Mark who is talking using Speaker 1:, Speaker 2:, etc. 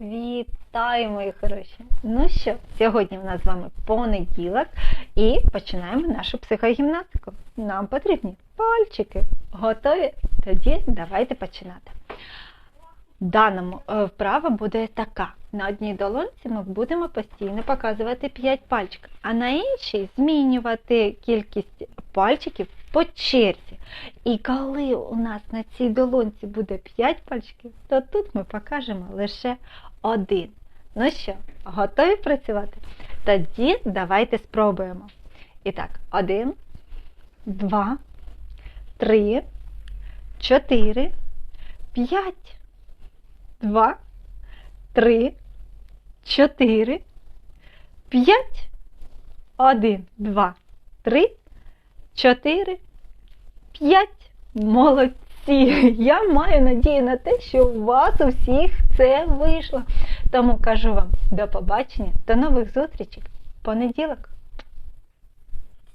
Speaker 1: Вітаю, мої хороші! Ну що, сьогодні в нас з вами понеділок і починаємо нашу психогімнастику. Нам потрібні пальчики. Готові? Тоді давайте починати. Даному е, вправа буде така. На одній долонці ми будемо постійно показувати 5 пальчиків, а на іншій змінювати кількість пальчиків по черзі. І коли у нас на цій долонці буде 5 пальчиків, то тут ми покажемо лише один. Ну що, готові працювати? Тоді давайте спробуємо. І так, один, два, три, чотири, п'ять. Два, три, чотири, п'ять. Один, два, три, чотири, п'ять. Молодці! Я маю надію на те, що у вас у всіх це вийшло. Тому кажу вам до побачення, до нових зустрічей. Понеділок.